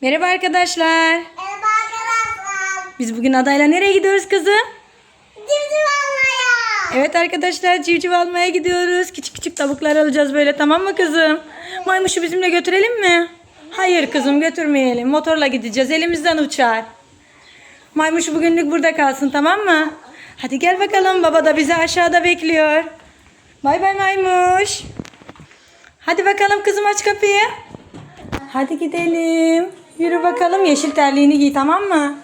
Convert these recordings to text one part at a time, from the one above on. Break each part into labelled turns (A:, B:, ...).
A: Merhaba arkadaşlar.
B: Merhaba arkadaşlar.
A: Biz bugün adayla nereye gidiyoruz kızım?
B: Civciv almaya.
A: Evet arkadaşlar civciv almaya gidiyoruz. Küçük küçük tavuklar alacağız böyle tamam mı kızım? Maymuşu bizimle götürelim mi? Hayır kızım götürmeyelim. Motorla gideceğiz. Elimizden uçar. Maymuş bugünlük burada kalsın tamam mı? Hadi gel bakalım. Baba da bizi aşağıda bekliyor. Bay bay maymuş. Hadi bakalım kızım aç kapıyı. Hadi gidelim. Yürü bakalım yeşil terliğini giy tamam mı?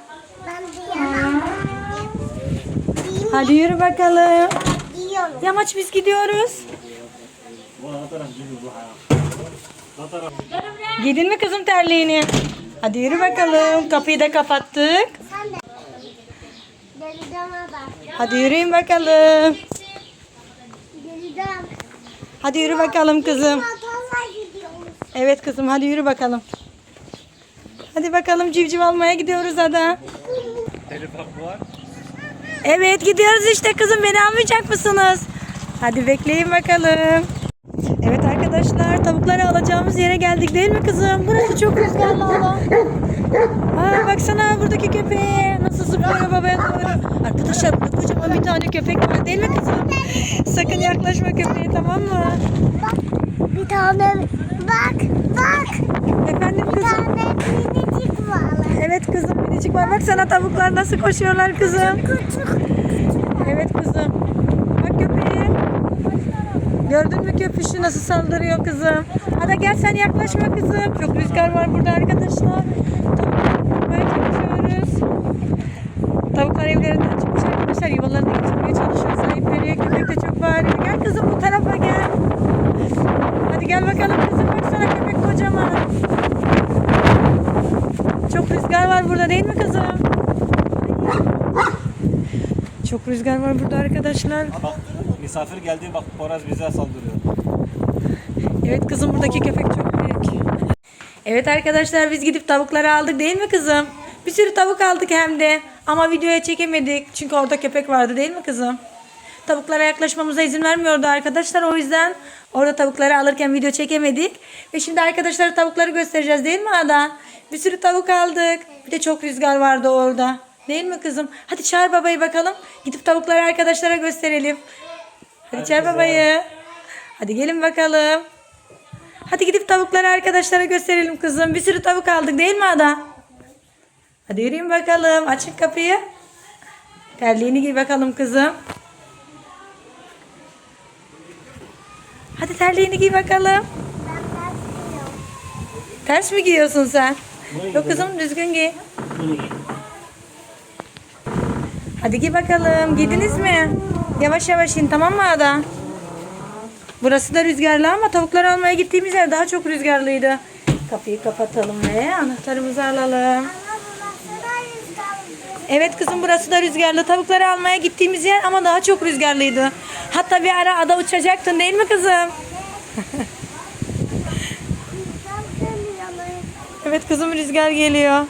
B: Ben.
A: Hadi yürü bakalım.
B: Diyorum.
A: Yamaç biz gidiyoruz. Giydin mi kızım terliğini? Hadi yürü bakalım. Kapıyı da kapattık. Hadi yürüyün bakalım. Hadi yürü bakalım kızım. Evet kızım hadi yürü bakalım. Hadi bakalım civciv almaya gidiyoruz ada. Evet gidiyoruz işte kızım beni almayacak mısınız? Hadi bekleyin bakalım. Evet arkadaşlar tavukları alacağımız yere geldik değil mi kızım? Burası çok rüzgarlı alan. Aa, baksana buradaki köpeğe nasıl zıplıyor babaya doğru. Arkadaşlar burada kocaman bir tane köpek var değil mi kızım? Sakın yaklaşma köpeğe tamam mı?
B: Bir tane bak bak.
A: Efendim
B: Bir
A: kızım.
B: tane minicik var.
A: Evet kızım minicik var. Baksana tavuklar nasıl koşuyorlar kızım.
B: Küçük.
A: Evet kızım. Bak köpeği. Gördün mü köpüşü nasıl saldırıyor kızım? Hadi gel sen yaklaşma kızım. Çok rüzgar var burada arkadaşlar. Tavukları çalışıyoruz. Tavuklar evlerinden çıkmış arkadaşlar. Yuvalarına getirmeye çalışıyor. Sahipleri köpek de çok bağırıyor. Gel kızım bu tarafa gel. Hadi gel bakalım kızım. Kocaman. Çok rüzgar var burada değil mi kızım? Çok rüzgar var burada arkadaşlar.
C: Bak misafir geldi bak Poraz bize saldırıyor.
A: Evet kızım buradaki köpek çok büyük. Evet arkadaşlar biz gidip tavukları aldık değil mi kızım? Bir sürü tavuk aldık hem de. Ama videoya çekemedik. Çünkü orada köpek vardı değil mi kızım? Tavuklara yaklaşmamıza izin vermiyordu arkadaşlar. O yüzden orada tavukları alırken video çekemedik. Ve şimdi arkadaşlar tavukları göstereceğiz değil mi Ada? Bir sürü tavuk aldık. Bir de çok rüzgar vardı orada. Değil mi kızım? Hadi çağır babayı bakalım. Gidip tavukları arkadaşlara gösterelim. Hadi çağır babayı. Hadi gelin bakalım. Hadi gidip tavukları arkadaşlara gösterelim kızım. Bir sürü tavuk aldık değil mi Ada? Hadi yürüyün bakalım. Açın kapıyı. Terliğini giy bakalım kızım. Hadi terliğini giy bakalım. Ters mi giyiyorsun sen? Yok kızım düzgün giy. Hadi giy bakalım. Giydiniz mi? Yavaş yavaş in tamam mı Ada? Burası da rüzgarlı ama tavukları almaya gittiğimiz yer daha çok rüzgarlıydı. Kapıyı kapatalım ve anahtarımızı alalım. Evet kızım burası da rüzgarlı. Tavukları almaya gittiğimiz yer ama daha çok rüzgarlıydı. Hatta bir ara ada uçacaktın değil mi kızım? Evet kızım rüzgar geliyor.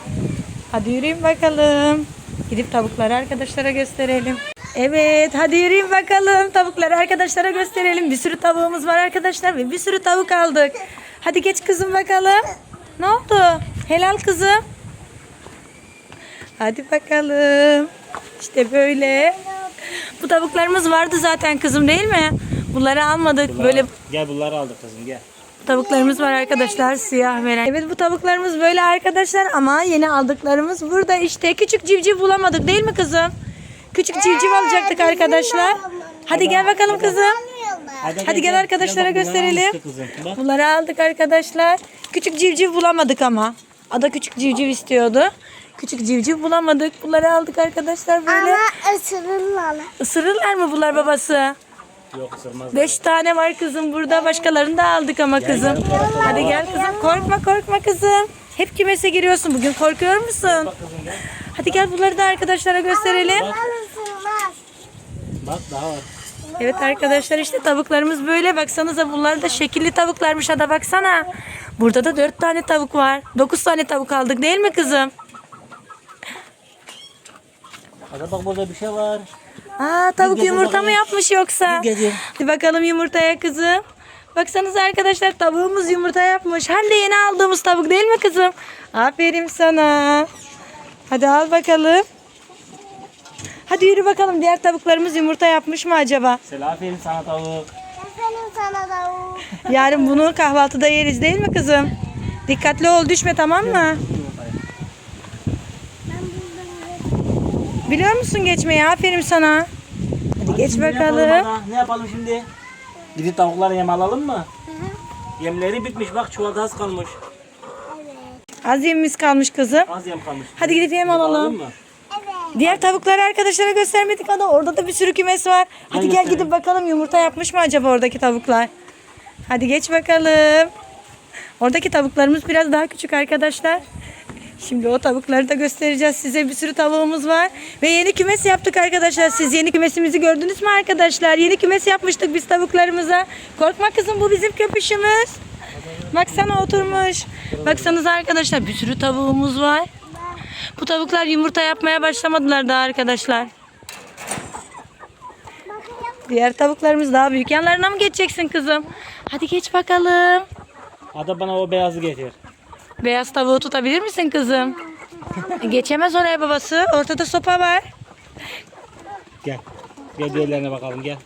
A: Hadi yürüyün bakalım. Gidip tavukları arkadaşlara gösterelim. Evet hadi yürüyün bakalım. Tavukları arkadaşlara gösterelim. Bir sürü tavuğumuz var arkadaşlar ve bir sürü tavuk aldık. Hadi geç kızım bakalım. Ne oldu? Helal kızım. Hadi bakalım. İşte böyle. Bu tavuklarımız vardı zaten kızım değil mi? Bunları almadık. Böyle
C: Gel bunları aldık kızım gel.
A: Tavuklarımız var arkadaşlar siyah ve renk. Evet bu tavuklarımız böyle arkadaşlar ama yeni aldıklarımız burada işte küçük civciv bulamadık değil mi kızım? Küçük civciv alacaktık arkadaşlar. Hadi gel bakalım kızım. Hadi gel arkadaşlara
C: bak, bunları
A: gösterelim.
C: Bak.
A: Bunları aldık arkadaşlar. Küçük civciv bulamadık ama. Ada küçük civciv istiyordu. Küçük civciv bulamadık. Bunları aldık arkadaşlar böyle.
B: Ama ısırırlar.
A: Isırırlar mı bunlar babası?
C: Yok ısırmaz.
A: Beş tane var kızım burada. Başkalarını da aldık ama kızım. Hadi gel kızım. Korkma korkma kızım. Hep kümese giriyorsun. Bugün korkuyor musun? Hadi gel bunları da arkadaşlara gösterelim.
C: Bak daha var.
A: Evet arkadaşlar işte tavuklarımız böyle. Baksanıza bunlar da şekilli tavuklarmış. Hadi baksana. Burada da dört tane tavuk var. Dokuz tane tavuk aldık değil mi kızım?
C: Hadi bak burada bir şey var.
A: Aa tavuk
C: gel
A: yumurta mı yapmış yoksa?
C: Gel.
A: Hadi bakalım yumurtaya kızım. Baksanıza arkadaşlar tavuğumuz yumurta yapmış. Hem de yeni aldığımız tavuk değil mi kızım? Aferin sana. Hadi al bakalım. Hadi yürü bakalım diğer tavuklarımız yumurta yapmış mı acaba?
C: Selahattin sana tavuk.
B: Sana da o.
A: Yarın bunu kahvaltıda yeriz değil mi kızım? Dikkatli ol düşme tamam mı? Biliyor musun geçmeyi? Aferin sana. Hadi geç
C: Şimdi ne
A: bakalım.
C: yapalım ana? Ne yapalım şimdi? Gidip tavuklara yem alalım mı? Yemleri bitmiş bak çuvalda az kalmış.
B: Evet.
A: Az yemimiz kalmış kızım.
C: Az yem kalmış.
A: Hadi gidip yem alalım.
C: mı?
A: Diğer tavukları arkadaşlara göstermedik ama orada da bir sürü kümes var. Hadi gel gidip bakalım yumurta yapmış mı acaba oradaki tavuklar? Hadi geç bakalım. Oradaki tavuklarımız biraz daha küçük arkadaşlar. Şimdi o tavukları da göstereceğiz size. Bir sürü tavuğumuz var. Ve yeni kümes yaptık arkadaşlar. Siz yeni kümesimizi gördünüz mü arkadaşlar? Yeni kümes yapmıştık biz tavuklarımıza. Korkma kızım bu bizim köpüşümüz. Baksana oturmuş. Baksanıza arkadaşlar bir sürü tavuğumuz var. Bu tavuklar yumurta yapmaya başlamadılar daha arkadaşlar. Diğer tavuklarımız daha büyük. Yanlarına mı geçeceksin kızım? Hadi geç bakalım.
C: Ada bana o beyazı getir.
A: Beyaz tavuğu tutabilir misin kızım? Geçemez oraya babası. Ortada sopa var.
C: Gel. Gel diğerlerine bakalım gel.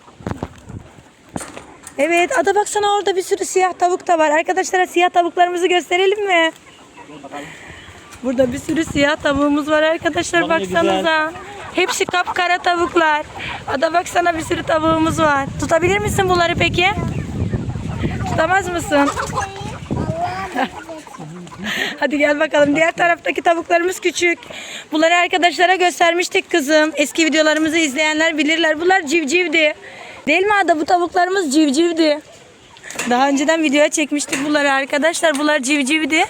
A: Evet ada baksana orada bir sürü siyah tavuk da var. Arkadaşlara siyah tavuklarımızı gösterelim mi? Burada bir sürü siyah tavuğumuz var arkadaşlar
C: Bak
A: baksanıza. Hepsi kapkara tavuklar. Ada baksana bir sürü tavuğumuz var. Tutabilir misin bunları peki? Tutamaz mısın? Hadi gel bakalım. Diğer taraftaki tavuklarımız küçük. Bunları arkadaşlara göstermiştik kızım. Eski videolarımızı izleyenler bilirler. Bunlar civcivdi. Değil mi Ada? Bu tavuklarımız civcivdi. Daha önceden videoya çekmiştik bunları arkadaşlar. Bunlar civcivdi.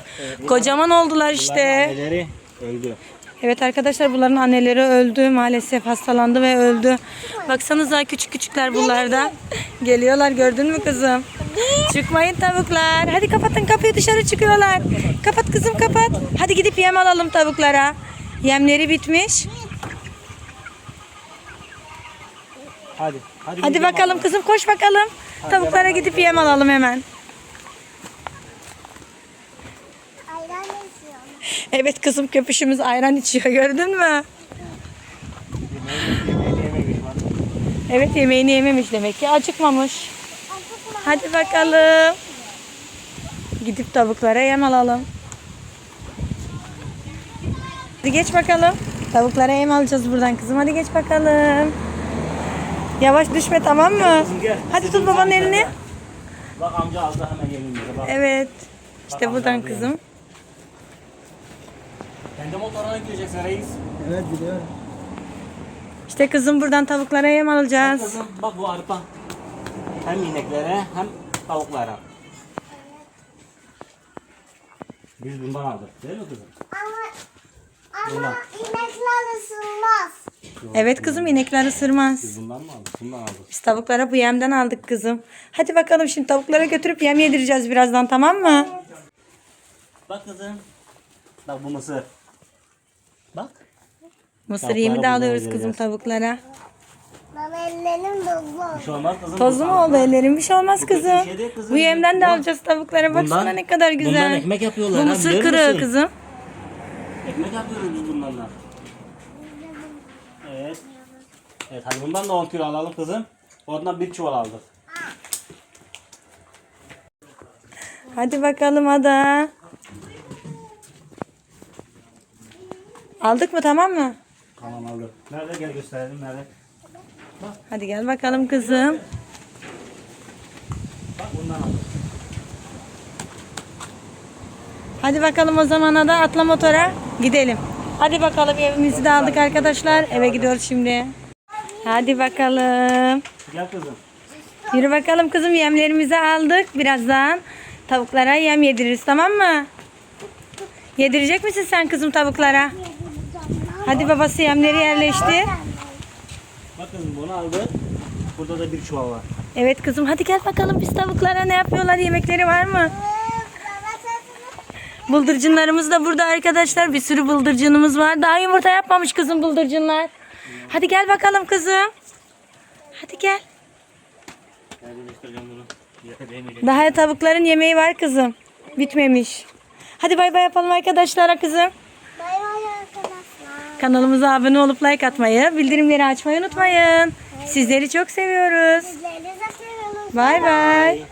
A: Kocaman oldular işte.
C: anneleri öldü.
A: Evet arkadaşlar bunların anneleri öldü. Maalesef hastalandı ve öldü. Baksanıza küçük küçükler bunlardan. Geliyorlar gördün mü kızım? Çıkmayın tavuklar. Hadi kapatın kapıyı dışarı çıkıyorlar. Kapat kızım kapat. Hadi gidip yem alalım tavuklara. Yemleri bitmiş.
C: Hadi. Hadi,
A: Hadi bakalım kızım koş bakalım. Tavuklara gidip yem alalım hemen.
B: Ayran istiyorum.
A: Evet kızım köpüşümüz ayran içiyor gördün mü? Evet yemeğini yememiş demek ki acıkmamış.
B: Acıkma.
A: Hadi bakalım. Gidip tavuklara yem alalım. Hadi geç bakalım. Tavuklara yem alacağız buradan kızım. Hadi geç bakalım. Yavaş düşme tamam mı?
C: Kızım gel.
A: Hadi tut babanın elini.
C: Bak amca aldı hemen yemimizi bak.
A: Evet. İşte buradan kızım.
C: Sen de motoruna gideceksin reis. Evet biliyorum.
A: İşte kızım buradan tavuklara yem alacağız.
C: Kızım bak bu arpa. Hem ineklere hem tavuklara. Biz bundan aldık değil mi kızım?
B: Ama,
C: Bundan.
B: ama inekler ısınmaz.
A: Evet kızım inekler ısırmaz.
C: Biz bundan mı aldık? Bundan aldık.
A: Biz tavuklara bu yemden aldık kızım. Hadi bakalım şimdi tavuklara götürüp yem yedireceğiz birazdan tamam mı?
C: Bak kızım. Bak bu mısır. Bak.
A: Mısır
C: Tavuklara
A: yemi de alıyoruz kızım tavuklara.
B: Bana ellerim dolu.
C: Bir şey olmaz kızım.
A: Tozlu mu oldu ellerim? Bir şey olmaz kızım.
C: şey değil kızım.
A: Bu yemden de
C: Bak.
A: alacağız tavuklara. Baksana
C: Bundan-
A: ne kadar güzel.
C: bundan ekmek yapıyorlar
A: Bu
C: ha,
A: mısır
C: biliyor
A: kırığı
C: musun?
A: kızım.
C: Ekmek yapıyoruz biz bunlarla. Evet. Evet hadi bundan da 10 kilo alalım kızım. Oradan bir çuval aldık.
A: Hadi bakalım Ada. Aldık mı tamam mı?
C: Tamam aldık. Nerede gel gösterelim nerede?
A: Hadi gel bakalım kızım.
C: Bak bundan aldık.
A: Hadi bakalım o zaman Ada atla motora gidelim. Hadi bakalım evimizi de aldık arkadaşlar. Eve gidiyoruz şimdi. Hadi bakalım.
C: Gel kızım.
A: Yürü bakalım kızım yemlerimizi aldık. Birazdan tavuklara yem yediririz tamam mı? Yedirecek misin sen kızım tavuklara? Hadi babası yemleri yerleşti.
C: Bak kızım bunu aldık. Burada da bir çuval var.
A: Evet kızım hadi gel bakalım biz tavuklara ne yapıyorlar yemekleri var mı? Bıldırcınlarımız da burada arkadaşlar. Bir sürü bıldırcınımız var. Daha yumurta yapmamış kızım bıldırcınlar. Hadi gel bakalım kızım. Hadi gel. Daha tavukların yemeği var kızım. Bitmemiş. Hadi bay bay yapalım arkadaşlara kızım.
B: Bay bay arkadaşlar.
A: Kanalımıza abone olup like atmayı, bildirimleri açmayı unutmayın. Sizleri çok seviyoruz.
B: Sizleri de seviyoruz.
A: Bay bay.